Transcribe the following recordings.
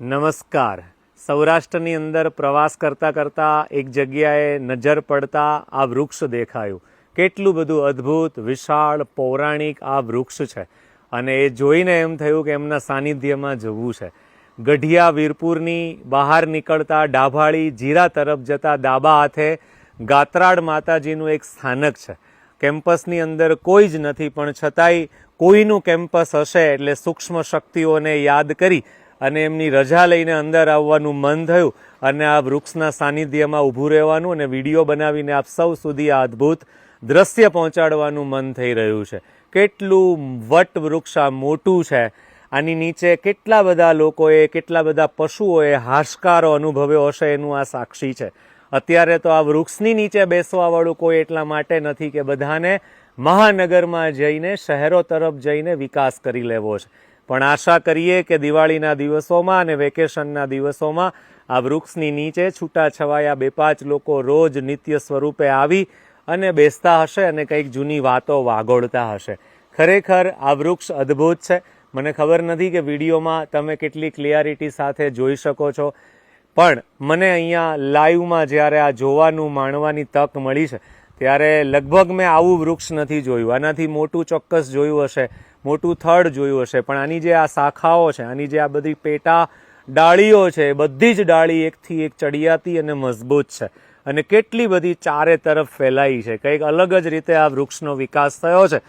નમસ્કાર. સૌરાષ્ટ્રની અંદર પ્રવાસ કરતા કરતા એક જગ્યાએ નજર પડતા આ વૃક્ષ દેખાયું. કેટલું બધું અદ્ભુત, વિશાળ, પૌરાણિક આ વૃક્ષ છે. અને એ જોઈને એમ થયું કે એમના સાનિધ્યમાં જવું છે. ગઢિયા વીરપુરની બહાર નીકળતા ડાભાળી જીરા તરફ જતા ડાબા હાથે ગાત્રાડ માતાજીનું એક સ્થાનક છે. કેમ્પસની અંદર કોઈ જ નથી, પણ છતાંય કોઈનું કેમ્પસ હશે એટલે સૂક્ષ્મ શક્તિઓને યાદ કરી અને એમની રજા લઈને અંદર આવવાનું મન થયું અને આ વૃક્ષના સાનિધ્યમાં ઊભું રહેવાનું અને વીડિયો બનાવીને આપ સૌ સુધી આ અદ્ભુત દ્રશ્ય પહોંચાડવાનું મન થઈ રહ્યું છે. કેટલું વટ વૃક્ષ આ મોટું છે. આની નીચે કેટલા બધા લોકોએ, કેટલા બધા પશુઓએ હાશકારો અનુભવ્યો હશે એનું આ સાક્ષી છે. અત્યારે તો આ વૃક્ષની નીચે બેસવાવાળું કોઈ એટલા માટે નથી કે બધાને મહાનગરમાં જઈને, શહેરો તરફ જઈને વિકાસ કરી લેવો છે. પણ આશા કરીએ કે દિવાળીના દિવસોમાં અને વેકેશનના દિવસોમાં આ વૃક્ષની નીચે છૂટા છવાયા બે પાંચ લોકો રોજ નિત્ય સ્વરૂપે આવી અને બેસતા હશે અને કંઈક જૂની વાતો વાગોળતા હશે. ખરેખર આ વૃક્ષ અદ્ભુત છે. મને ખબર નથી કે વિડીયોમાં તમે કેટલી ક્લિયરિટી સાથે જોઈ શકો છો. પણ મને અહીંયા લાઈવમાં જ્યારે આ જોવાનું, માણવાની તક મળી છે ત્યારે લગભગ મેં આવું વૃક્ષ નથી જોયું. આનાથી મોટું ચોક્કસ જોયું હશે, મોટું થડ જોયું હશે, પણ આની જે આ શાખાઓ છે, આની જે આ બધી પેટા ડાળીઓ છે, એ બધી જ ડાળી એકથી એક ચડિયાતી અને મજબૂત છે. અને કેટલી બધી ચારે તરફ ફેલાઈ છે. કંઈક અલગ જ રીતે આ વૃક્ષનો વિકાસ થયો છે.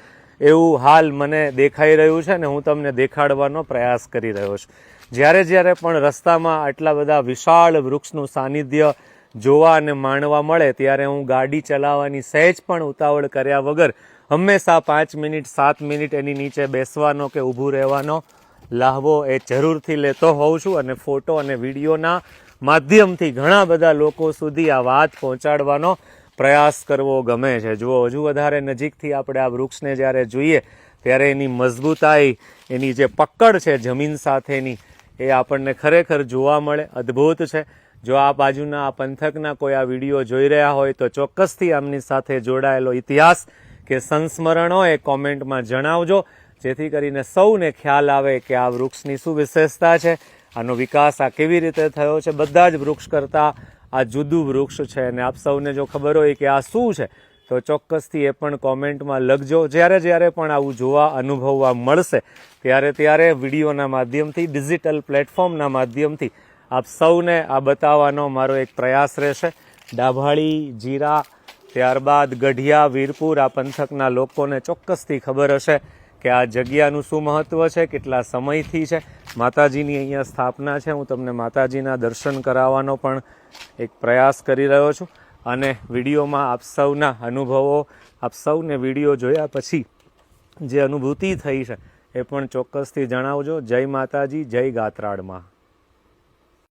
એવું હાલ મને દેખાઈ રહ્યું છે ને હું તમને દેખાડવાનો પ્રયાસ કરી રહ્યો છું. જ્યારે જ્યારે પણ રસ્તામાં આટલા બધા વિશાળ વૃક્ષનું સાનિધ્ય જોવા અને માણવા મળે ત્યારે હું ગાડી ચલાવવાની સહેજ પણ ઉતાવળ કર્યા વગર હંમેશા પાંચ મિનિટ, સાત મિનિટ એની નીચે બેસવાનો કે ઊભું રહેવાનો લાહવો એ જરૂરથી લેતો હોઉં છું અને ફોટો અને વિડીયોના માધ્યમથી ઘણા બધા લોકો સુધી આ વાત પહોંચાડવાનો પ્રયાસ કરવો ગમે છે. જુઓ, હજુ વધારે નજીકથી આપણે આ વૃક્ષને જ્યારે જોઈએ ત્યારે એની મજબૂતાઈ, એની જે પકડ છે જમીન સાથેની, એ આપણને ખરેખર જોવા મળે, અદ્ભુત છે. જો આ બાજુના આ પંથકના કોઈ આ વીડિયો જોઈ રહ્યા હોય તો ચોક્કસથી આમની સાથે જોડાયેલો ઇતિહાસ કે સંસ્મરણો એ કોમેન્ટમાં જણાવજો. જેથી કરીને સૌને ખ્યાલ આવે કે આ વૃક્ષની શું વિશેષતા છે, આનો વિકાસ આ કેવી રીતે થયો છે. બધા જ વૃક્ષ કરતાં આ જુદું વૃક્ષ છે અને આપ સૌને જો ખબર હોય કે આ શું છે, તો ચોક્કસથી એ પણ કોમેન્ટમાં લખજો. જ્યારે જ્યારે પણ આવું જોવા અનુભવવા મળશે, ત્યારે ત્યારે વિડીયોના માધ્યમથી, ડિજિટલ પ્લેટફોર્મના માધ્યમથી આપ સૌને આ બતાવવાનો મારો એક પ્રયાસ રહેશે. ડાભાળી, જીરા, ત્યારબાદ ગઢિયા, વીરપુર આ પંથકના લોકોને ચોક્કસથી ખબર હશે કે આ જગ્યાનું શું મહત્ત્વ છે, કેટલા સમયથી છે. માતાજીની અહીંયા સ્થાપના છે. હું તમને માતાજીના દર્શન કરાવવાનો પણ એક પ્રયાસ કરી રહ્યો છું. અને વિડીયોમાં આપ સૌના અનુભવો, આપ સૌને વીડિયો જોયા પછી જે અનુભૂતિ થઈ છે, એ પણ ચોક્કસથી જણાવજો. જય માતાજી, જય ગાત્રાળમાં.